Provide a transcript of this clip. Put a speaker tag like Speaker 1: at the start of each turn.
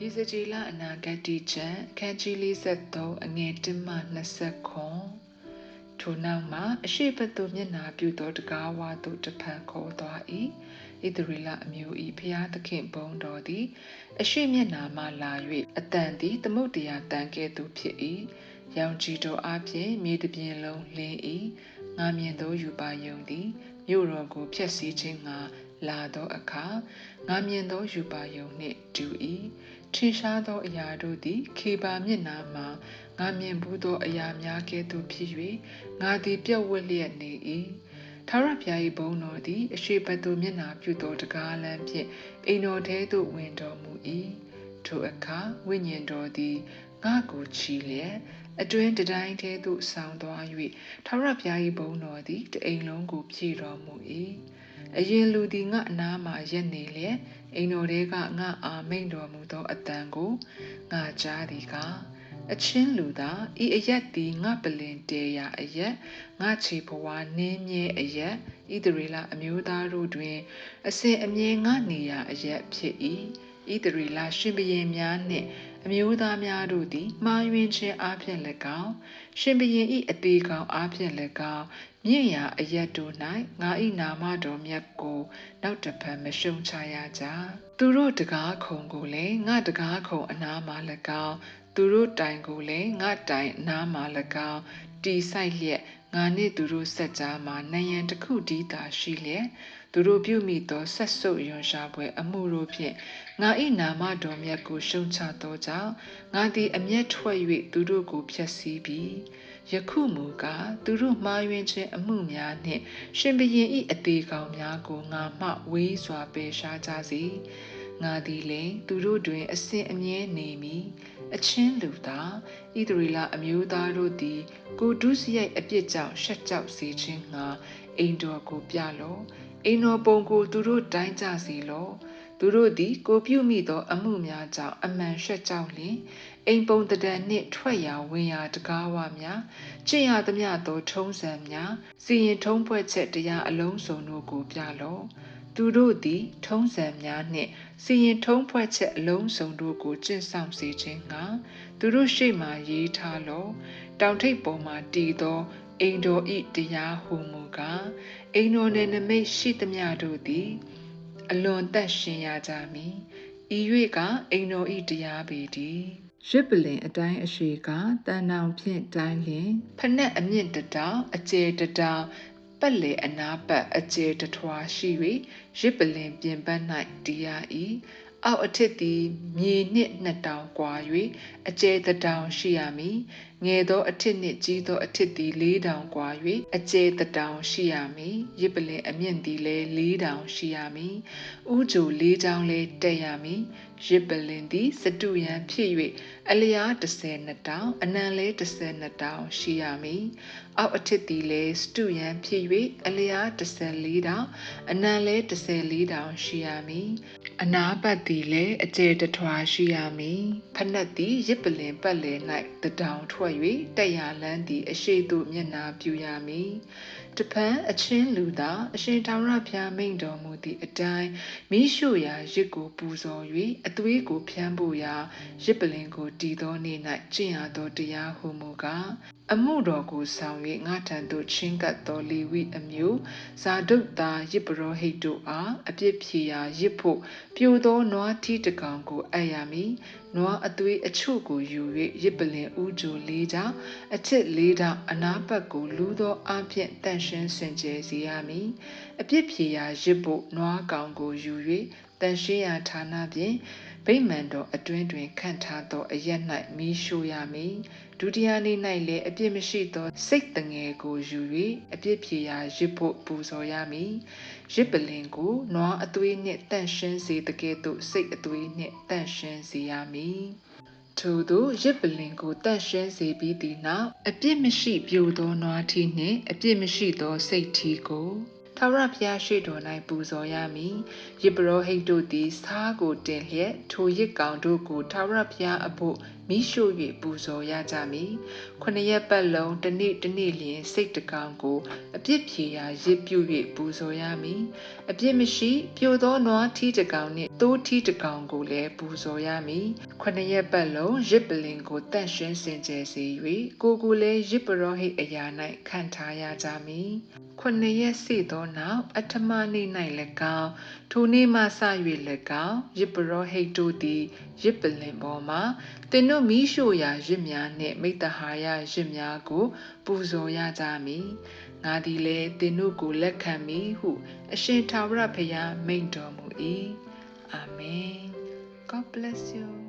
Speaker 1: ရေစကြည်လအနာဂတ်တိချံခန်းကြီး53အငယ်1မှ20ခွန်ထိုနောက်မှာအရှိဘသူမျက်နာပြုသောတကားဝါသို့တဖန်ခေါ်သွား၏ဣသရေလအမျိုး၏ဖျားသခင်ဘုံတော်သည်အရှိမျက်နာမှလာ၍အတန်သည်သမုတ်တရားတန်ကဲ့သို့ဖြစ်၏ရောင်ကြီးတော်အပြင်မြေတပြင်လုံးလင်း၏ငါမြင်သောယူပါယုံသည်မြို့တော်ကိုဖျက်ဆီးခြင်းငါလာသောအခါငါမြင်သောယူပါယုံနှင့်တူ၏ ထင်ရှားသောအရာတို့သည် ခေပါမျက်နာမှာငါမြင်ဘူးသောအရာများကဲ့သို့ဖြစ်၍ငါသည်ပြတ်ဝတ်လျက်နေ၏ထာဝရဘုရား၏ဘုန်းတော်သည်အရှိဘသူမျက်နာပြုသောတကားလမ်းဖြင့်အိမ်တော်ထဲသို့ဝင်တော်မူ၏ထိုအခါဝိညာဉ်တော်သည်ငါကိုချီလျက်အတွင်းတတိုင်းထဲသို့ဆောင်းသွား၍ထာဝရဘုရား၏ဘုန်းတော်သည်တအိမ်လုံးကိုဖြည့်တော်မူ၏ အရင်လူသည်ငါအနားမှရက်နေလျက်အိမ်တော်ထဲကငါအာမိန်တော်မူသောအတန်ကိုငါကြားသည်ကအချင်းလူသာဤအရက်သည်ငါပလင်တေရာအရက်ငါခြေဘဝနင်းမြဲအရက်ဣသရေလအမျိုးသားတို့တွင် အစဉ်အမြဲငါနေရာအရက်ဖြစ်၏ဣသရေလရှင်ဘရင်များနှင့်အမျိုးသားများတို့သည်မှားယွင်းခြင်းအပြင်၎င်းရှင်ဘရင်၏အသေးကောင်အပြင်၎င်း မြင့်ရာအရက်တို့၌ငါ၏နာမတော်မြတ်ကို နောက်တစ်ဖန်မရှုံချရကြသူတို့တကားခုံကိုလည်းငါတကားခုံအနားမှ၎င်းသူတို့တိုင်ကိုလည်းငါတိုင်အနားမှ၎င်းတီဆိုင်လျက်ငါနှင့်သူတို့ဆက်ကြားမှာနယံတစ်ခုတည်းသာရှိလျက် သူတို့ပြုမိသောဆက်ဆုပ်ယွန်ရှာပွဲ အမှုတို့ဖြင့်ငါ၏နာမတော်မြတ်ကိုရှုံချသောကြောင့်ငါသည်အမျက်ထွက်၍သူတို့ကိုဖျက်ဆီးပြီးယခုမူကားသူတို့မှားယွင်းခြင်းအမှုများနှင့် ရှင်ဘရင်၏အသေးကောင်များကိုငါမှဝေးစွာပယ်ရှားကြစေငါသည်လည်းသူတို့တွင် အစဉ်အမြဲနေမည်အချင်းလူသားဣသရေလအမျိုးသားတို့သည် ကိုဒုစရိုက်အပြစ်ကြောင့်ရှက်ကြောက်စေခြင်းငှာအိမ်တော်ကိုပြလော အိမ်တော်ပုံကိုသူတို့တိုင်းကြစီလောသူတို့သည်ကိုပြုမိသော အမှုများကြောင့်အမှန်ရှက်ကြောက်လျင်အိမ်ပုံတဒံနှင့်ထွက်ရာဝင်ရာတကားဝများကျင့်ရသမျှသောထုံးစံများစီရင်ထုံးဖွဲ့ချက်တရားအလုံးစုံတို့ကိုပြလောသူတို့သည် ထုံးစံများနှင့်စီရင်ထုံးဖွဲ့ချက်အလုံးစုံတို့ကိုကျင့်ဆောင်စေခြင်းငှာသူတို့ရှေ့မှရေးထားလောတောင်ထိပ်ပေါ်မှတည်သော အိမ်တော်ဤတရားဟူမူကားအိမ်တော်နယ်နမိတ်ရှိသမျှတို့သည် အလွန်သက်ရှင်ရကြမည်ဤ၍ကအိမ်တော်ဤတရားပေတည်းရစ်ပလင်အတိုင်းအရှိကတန်တောင်ဖြင့်တိုင်းလျင်ဖနက်အမြင့်တတောင်အကျယ်တတောင်ပတ်လေအနာပတ်အကျယ်တထွာရှိ၍ရစ်ပလင်ပြင်ပန်း၌တရား၏အောက်အထစ်သည်မြေနှင့်နှစ်တောင်ကွာ၍အကျယ်တတောင်ရှိရမည်ငယ်သောအထစ်နှင့်ကြီးသောအထစ်သည်လေးတောင်ကွာ၍အကျယ်တတောင်ရှိရမည်ရစ်ပလင်အမြင့်သည်လည်းလေးတောင်ရှိရမည်ဥကြိုလေးချောင်းလည်းတက်ရမည်ရစ်ပလင်သည်စတုယံဖြစ်၍အလျား32တောင်အနံလဲ32တောင်ရှိရမည်အောက်အထစ်သည်လည်းစတုယံဖြစ်၍အလျား14တောင်အနံလဲ14တောင်ရှိရမည်အနာပတ်သည်လည်းအကျယ်တထွာရှိရမည်ဖနက်သည်ရစ်ပလင်ပတ်လည်၌တတောင်ထွက်၍တက်ရလန်းသည်အရှိသို့မျက်နာပြူရမည် တပန်းအချင်းလူသာအရှင်ထာဝရဘုရားမိန့်တော်မူသည့်အတိုင်းမိရှုရာရစ်ကိုပူဇော်၍အသွေးကိုဖြန်းဖို့ရာရစ်ပလင်ကိုတည်သောနေ့၌ကျင့်ရသောတရားဟုမူကားအမှုတော်ကိုဆောင်၍ငါထံသို့ချင်းကပ်သောလေဝိအမျိုးဇာဒုတ်သားရစ်ပရောဟိတ်တို့အားအပြစ်ဖြေရာရစ်ဖို့ပြိုသောနွားထီးတကောင်ကိုအပ်ရမည်နွားအသွေးအချို့ကိုယူ၍ရစ်ပလင်ဥကြိုလေးကြောင့်အချစ်လေးတောင်အနာပတ်ကိုလူသောအဖြစ်တန့်ရှင်းစင်ကြယ်စေရမည်အပြစ်ဖြေရာရစ်ဖို့နွားကောင်ကိုယူ၍တန်ရှင်းရာဌာနဖြင့်ဗိမာန်တော်အတွင်းတွင်ခန့်ထားသောအရက်၌မီးရှို့ရမည်ဒုတိယနေ့၌လည်းအပြစ်မရှိသောစိတ်တငယ်ကိုယူ၍အပြစ်ဖြေရာရစ်ဖို့ပူဇော်ရမည်ရစ်ပလင်ကိုနွားအသွေးနှင့်တန့်ရှင်းစေတကဲ့သို့စိတ်အသွေးနှင့်တန့်ရှင်းစေရမည် ထို့သောရစ်ပလင်ကိုတန့်ရှင်းစေပြီးသည့်နောက်အပြစ်မရှိပြိုသောနွားထီနှင့်အပြစ်မရှိသောစိတ်ထီကို ထာဝရဘုရားရှိတော်၌ပူဇော်ရမည်။ယေဘရဟိတ်တို့သည်စားကိုတင်လျက်ထိုရစ်ကောင်တို့ကိုထာဝရဘုရားအဖို့မိရှို့၍ပူဇော်ရကြမည်။ခုနှစ်ရက်ပတ်လုံးတစ်နေ့တစ်နေ့လျင်စိတ်တကောင်ကိုအပြစ်ဖြေရာရစ်ပြု၍ပူဇော်ရမည်အပြစ်မရှိပြိုသောနွားထီးတကောင်နှင့်သိုးထီးတကောင်ကိုလည်းပူဇော်ရမည်ခုနှစ်ရက်ပတ်လုံးရစ်ပလင်ကိုတန့်ရှင်းစင်ကြယ်စေ၍ကိုယ်ကိုယ်လည်းရစ်ပရောဟိတ်အရာ၌ခံထားရကြမည် ခုနှစ်ရက်စေသောနောက်အထမနေ့၌၎င်းထိုနေ့မှစ၍၎င်းရစ်ပရောဟိတ်တို့သည်ရစ်ပလင်ပေါ်မှာသင်တို့မိရှို့ရာရစ်များနှင့်မိတ္တဟာယရစ်များကို ပူဇော်ရကြမည်ငါသည်လည်းသင်တို့ကိုလက်ခံမည်ဟု အရှင်ထာဝရဘုရားမိန့်တော်မူ၏အာမင် God bless you